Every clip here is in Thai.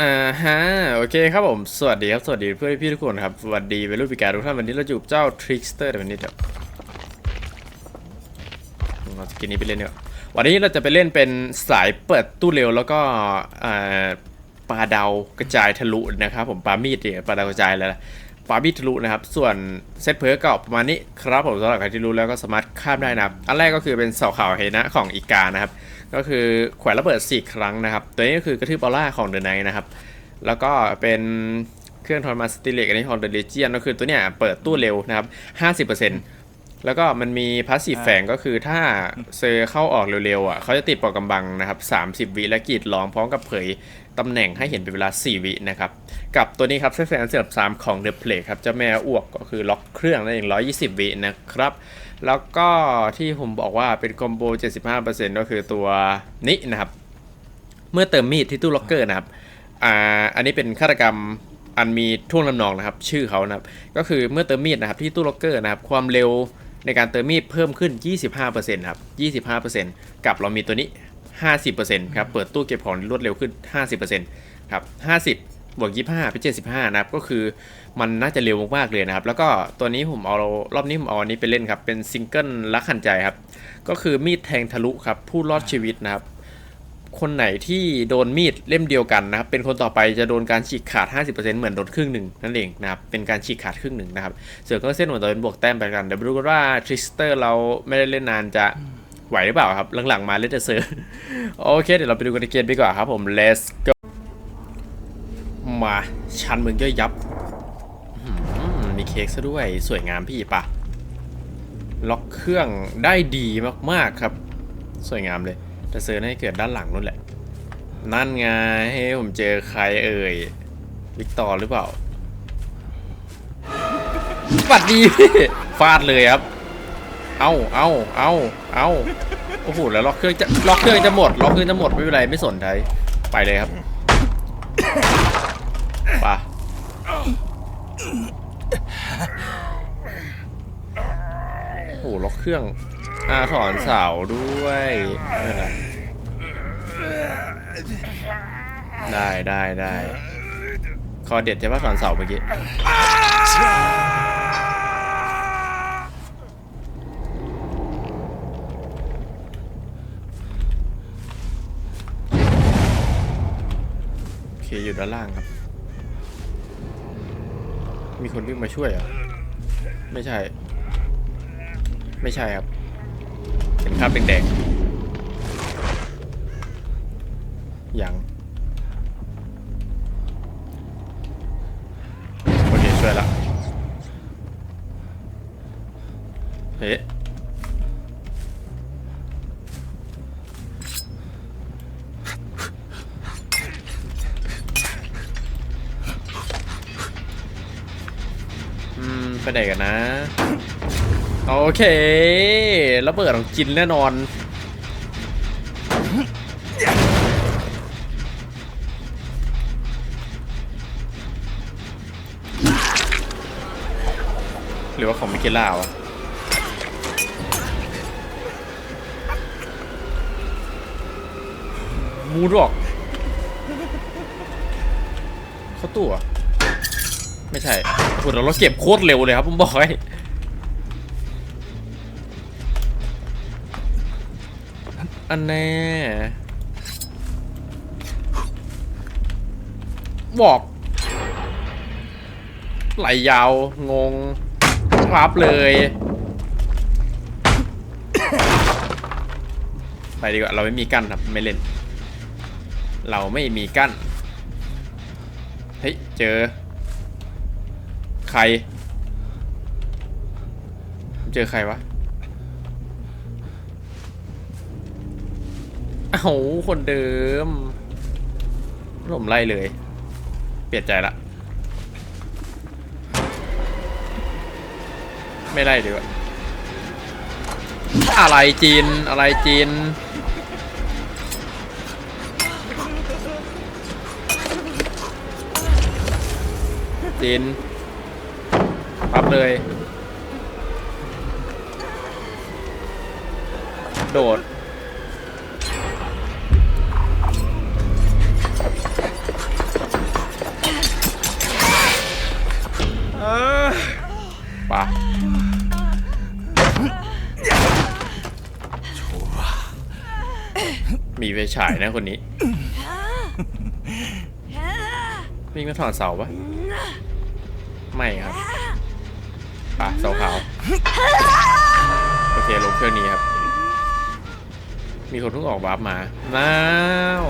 อ่าฮะโอเคครับผม สวัสดีครับ สวัสดีเพื่อนพี่ทุกคนครับ สวัสดีเวลุปิการทุกท่านวันนี้เราอยู่กับเจ้าทริกสเตอร์วันนี้เดี๋ยวเราจะกินนี้ไปเล่นเนี่ยวันนี้เราจะไปเล่นเป็นสายเปิดตู้เร็วแล้วก็อ่าปลาเดากระจายทะลุนะครับผมปลามีดเนี่ยปลาดากระจายเลยนะปลามีดทะลุนะครับ ส่วนเซตเพิร์กก็ประมาณนี้ครับผมสำหรับใครที่รู้แล้วก็สามารถข้ามได้นะครับ อันแรกก็คือเป็นเสาขาวเฮนะของอีกานะครับก็คือแขวนระเบิด 4 ครั้งนะครับ ตัวนี้ก็คือกระทืบออร่าของเดอะไนนะครับ แล้วก็เป็นเครื่องทรมาสติเล็กอันนี้ของเดอะเลเจียนก็คือตัวเนี้ยเปิดตู้เร็วนะครับ 50%แล้วก็มันมีพาสซีฟแฝงก็คือถ้าเซอร์เข้าออกเร็วๆอะเขาจะติดปอกกำบังนะครับ 30 วิและกรีดร้องพร้อมกับเผยตำแหน่งให้เห็นเป็นเวลา 4 วินะครับ กับตัวนี้ครับเซตแฟนเสียบ3ของเดอะเพลครับเจ้าแม่อ้วกก็คือล็อกเครื่องนั่นเอง120 วินะครับ แล้วก็ที่ผมบอกว่าเป็นคอมโบ 75%ก็คือตัวนี้นะครับ เมื่อเติมมีดที่ตู้ล็อกเกอร์นะครับอ่าอันนี้เป็นฆาตกรรมอันมีท่วงลำนองนะครับ ชื่อเขานะครับ ก็คือเมื่อเติมมีดนะครับที่ตู้ล็อกเกอร์นะครับ ความเร็วในการเติมมีดเพิ่มขึ้น 25%ครับ 25%กับเรามีตัวนี้ 50%ครับ เปิดตู้เก็บของรวดเร็วขึ้น 50%ครับ 50 บวก25เป็น75นะครับ ก็คือมันน่าจะเร็วมากๆเลยนะครับ แล้วก็ตัวนี้ผมเอารอบนี้ผมเอาอันนี้ไปเล่นครับ เป็นซิงเกิลรักขันใจครับ ก็คือมีดแทงทะลุครับ ผู้รอดชีวิตนะครับ คนไหนที่โดนมีดเล่มเดียวกันนะครับ เป็นคนต่อไปจะโดนการฉีกขาด 50%เหมือนโดนครึ่งหนึ่งนั่นเองนะครับ เป็นการฉีกขาดครึ่งหนึ่งนะครับ ส่วนก็เส้นหัวตัวเป็นบวกแต้มไปกัน เดี๋ยวไปดูกันว่าทริสเตอร์เราไม่ได้เล่นนานจะไหวหรือเปล่าครับ หลังๆมาเล่นแต่เซอร์ โอเค เดี๋ยวเราไปดูกันในเกมดีกว่าครับผม let's go มาชันมึงย่อยยับมีเค้กซะด้วยสวยงามพี่ปะล็อกเครื่องได้ดีมากๆครับ สวยงามเลยแต่เซอร์น่าจะเกิดด้านหลังนู่นแหละ นั่นไงให้ผมเจอใครเอ่ยวิกตอร์หรือเปล่าปัดดีฟาดเลยครับ เอาเอาเอาเอาโอ้โหแล้วล็อกเครื่องจะล็อกเครื่องจะหมดล็อกเครื่องจะหมดไม่เป็นไรไม่สนใจไปเลยครับ ปะโอ้โหล็อกเครื่องอาถอนเสาด้วยไม่เป็นไรได้ได้ได้คอเด็ดใช่ปะถอนเสาเมื่อกี้โอเคอยู่ด้านล่างครับ มีคนวิ่งมาช่วยเหรอไม่ใช่ ไม่ใช่ครับ เป็นคราบแดงๆยังโอเคช่วยละเฮ้ ไปไหนกันนะ โอเคระเบิดของกินแน่นอน หรือว่าของมิเกล่าวะมูดอกเขาตู้เหรอ ไม่ใช่โหเราเก็บโคตรเร็วเลยครับผมบอกให้อันแน่บอก ไหลยาว งงครับเลยไปดีกว่า เราไม่มีกั้นครับ ไม่เล่น เราไม่มีกั้น เฮ้ย เจอ ใคร เจอใครวะเอ้าคนเดิมผมไล่เลย เปลี่ยนใจละ ไม่ไล่ดีกว่าอะไรจีน อะไรจีนจีน ปั๊บเลย โดด ปะมีไฟฉายนะคนนี้ วิ่งมาถอดเสาปะไม่ครับ เสาขาวโอเคลงเครื่องนี้ครับ มีคนเพิ่งออกวาร์ปมาน้าว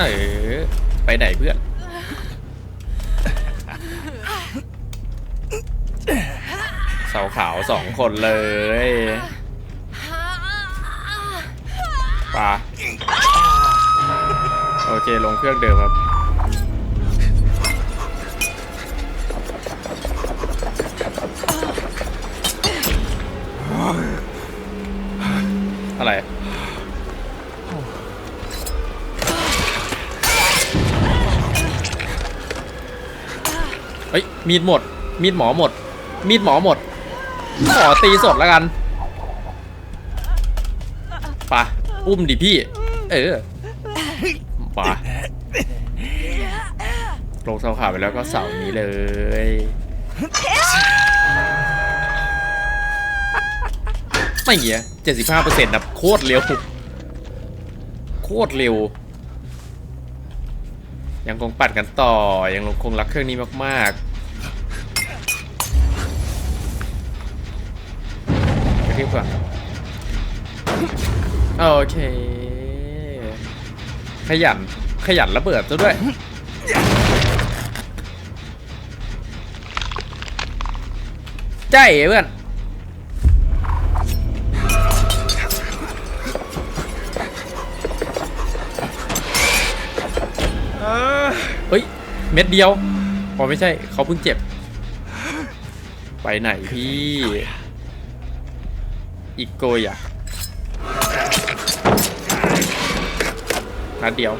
เออไปไหนเพื่อนเสาขาวสองคนเลย ปะโอเค ลงเครื่องเดิมครับอะไรเฮ้ยมีดหมด มีดหมอหมด มีดหมอหมด ขอตีสดแล้วกันปะ อุ้มดิพี่ เออป่ะลงเสาขาไปแล้วก็เสานี้เลย ไม่เงี้ยเจ็ดสิบห้าเปอร์เซ็นต์นะโคตรเร็ว โคตรเร็ว ยังคงปั่นกันต่อ ยังคงรักเครื่องนี้มากๆกระทืบก่อน โอเค ขยัน ขยันระเบิดซะด้วย ใจเพื่อน เฮ้ย เม็ดเดียว พอไม่ใช่ เขาเพิ่งเจ็บ ไปไหนพี่ อีกโกยอะ นัดเดียว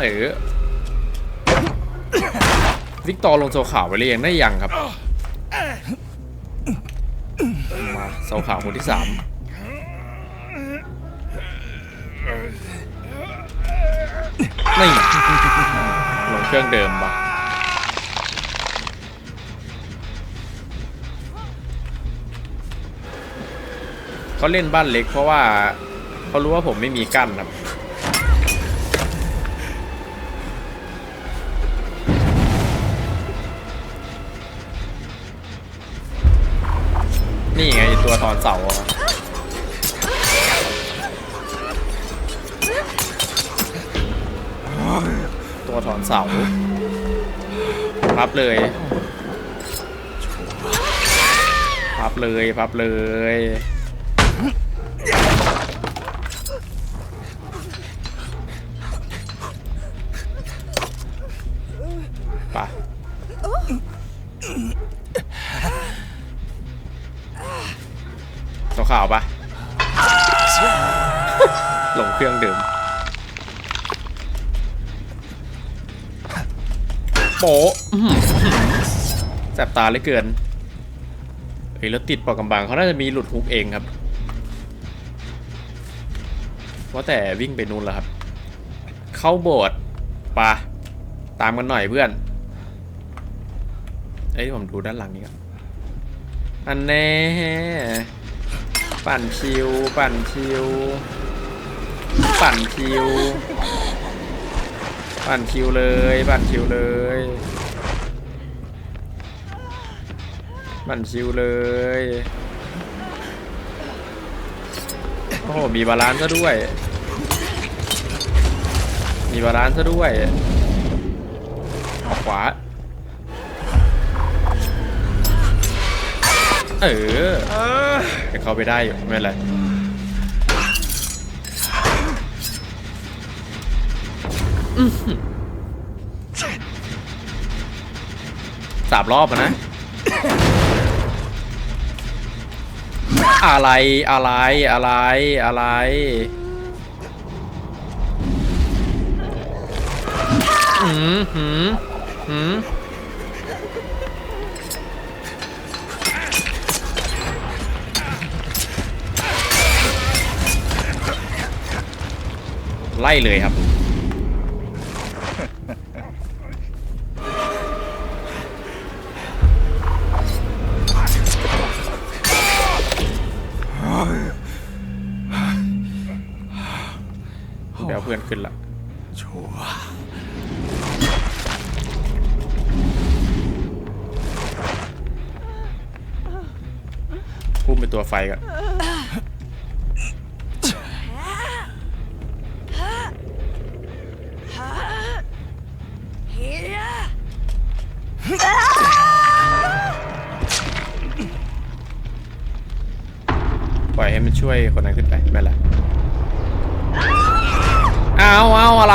เออวิกตอร์ลงโซขาวไปเลยยังได้ยังครับ มาโซขาวคนที่สามนี่ลงเครื่องเดิมปะ เขาเล่นบ้านเล็กเพราะว่าเขารู้ว่าผมไม่มีกั้นครับนี่ไงตัวถอนเสาอะตัวถอนเสาพับเลยพับเลยพับเลย ตัวขาวปะลงเครื่องดื่มโปะอื้อหือแสบตาเหลือเกินเฮ้ยแล้วติดปอกกำบังเขาน่าจะมีหลุดฮุกเองครับว่าแต่วิ่งไปนู่นแล้วครับ เข้าโบสถ์ปะตามกันหน่อยเพื่อนเอ้ยผมดูด้านหลังนี้ก่อนอันแน่ปั่นคิว ปั่นคิว ปั่นคิว ปั่นคิวเลย ปั่นคิวเลย ปั่นคิวเลย โอ้โห มีบาลานซ์ซะด้วย มีบาลานซ์ซะด้วยออกขวา เออจะเข้าไปได้อยู่ไม่เป็นไรสามรอบนะ อะไรอะไรอะไรอะไรหืมหืมหืม ไล่เลยครับ เดี๋ยวเพื่อนขึ้นละชัวพุ่มเป็นตัวไฟก่อน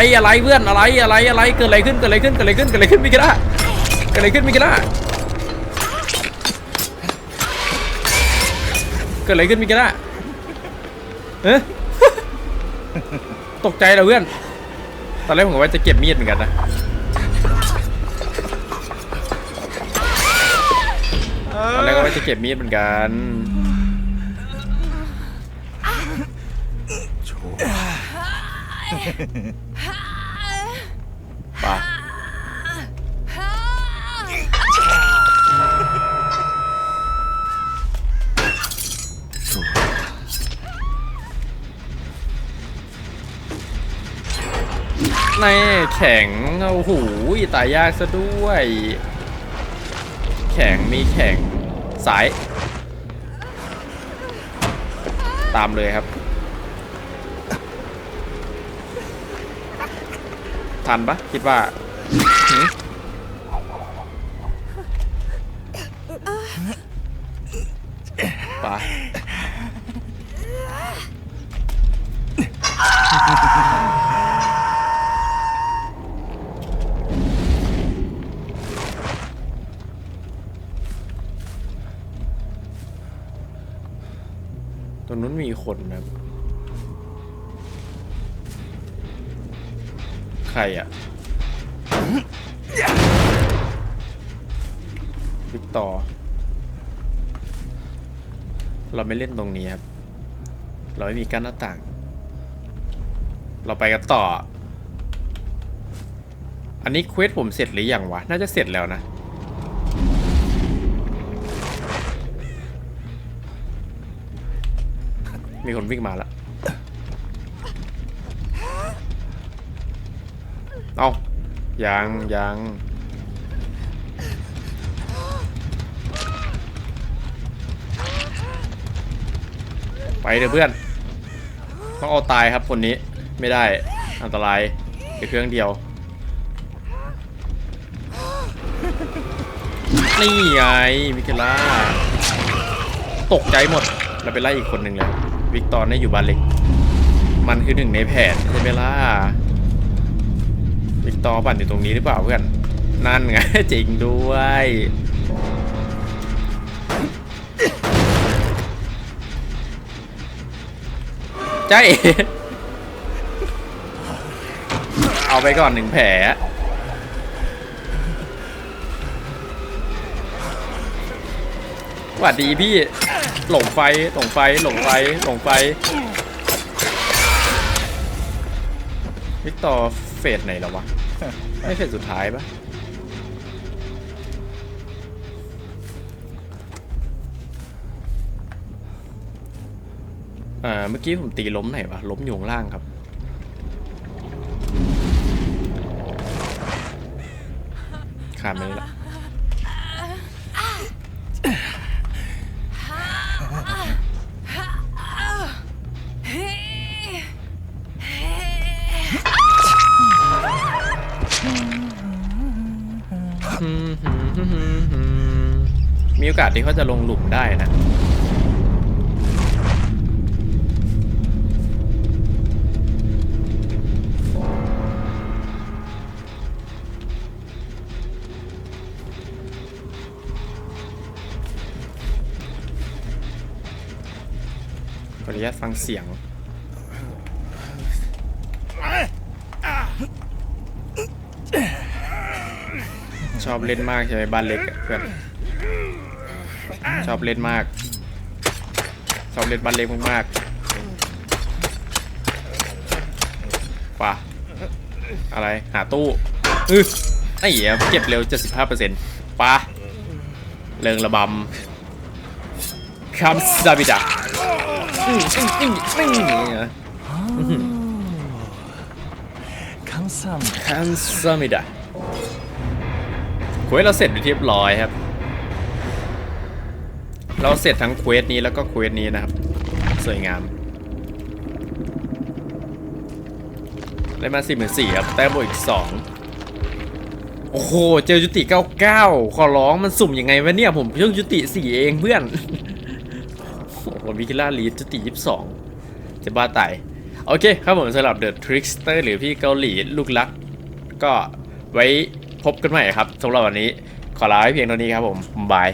อะไรอะไรเพื่อนอะไรอะไรอะไรเกิดอะไรขึ้นเกิดอะไรขึ้นเกิดอะไรขึ้นเกิดอะไรขึ้นมิกิล่าเกิดอะไรขึ้นมิกิล่าเกิดอะไรขึ้นมิกิล่าเอ๊ะตกใจเหรอเพื่อนตอนแรกผมก็ว่าจะเก็บมีดเหมือนกันนะตอนแรกก็ว่าจะเก็บมีดเหมือนกันชั ในแข็งโอ้โหตายยากซะด้วย แข็งมีแข็งสาย ตามเลยครับ ทันปะคิดว่าไป เราไม่เล่นตรงนี้ครับ เราไม่มีกั้นหน้าต่าง เราไปกันต่อ อันนี้เควสผมเสร็จหรือยังวะ น่าจะเสร็จแล้วนะ มีคนวิ่งมาแล้ว เอายังยังไป เถอะเพื่อน ต้องเอาตายครับคนนี้ไม่ได้อันตรายแค่เครื่องเดียว นี่ไงมิเคล่าตกใจหมดเราไปไล่อีกคนหนึ่งเลย วิกตอร์นี่อยู่บ้านเล็ก มันคือหนึ่งในแผนใช่ไหมล่ะวิกตอร์ปั่นอยู่ตรงนี้หรือเปล่าเพื่อน นั่นไงจริงด้วย ใช่เอาไปก่อนหนึ่งแผล หวัดดีพี่ หลงไฟ หลงไฟ หลงไฟ หลงไฟ วิกตอร์เฟสไหนแล้ววะ ไม่เฟสสุดท้ายปะ อ่า เมื่อกี้ผมตีล้มไหนวะ ล้มอยู่ข้างล่างครับ ขาดไปแล้วมีโอกาสที่เขาจะลงหลุมได้นะ ญาตฟังเสียง ชอบเล่นมากใช่ไหมบ้านเล็กเพื่อนชอบเล่นมาก ชอบเล่นบ้านเล็กมากๆป่ะอะไรหาตู้อือไอ้เหี้ยเก็บเร็ว 75%ป่ะเริงระบำคำซาบิดะ อื้คุยเงซัมคังซัมิดะควสเราเสร็จไปเรียบร้อยครับ เราเสร็จทั้งเควสนี้แล้วก็เควสนี้นะครับ สวยงามได้มาสี่หมื่นสี่ครับแต้มบวกอีกสองโอ้โห เจอยุติเก้าเก้าขอร้องมันสุ่มยังไงวะเนี่ย ผมเพิ่งยุติสี่เองเพื่อน อวิกิล่าลีดยุติ22จะบ้าตาย โอเคครับผมสำหรับเดอะทริกสเตอร์หรือพี่เกาหลีลูกรัก ก็ไว้พบกันใหม่ครับสำหรับวันนี้ขอลาไว้เพียงเท่านี้ครับผมบาย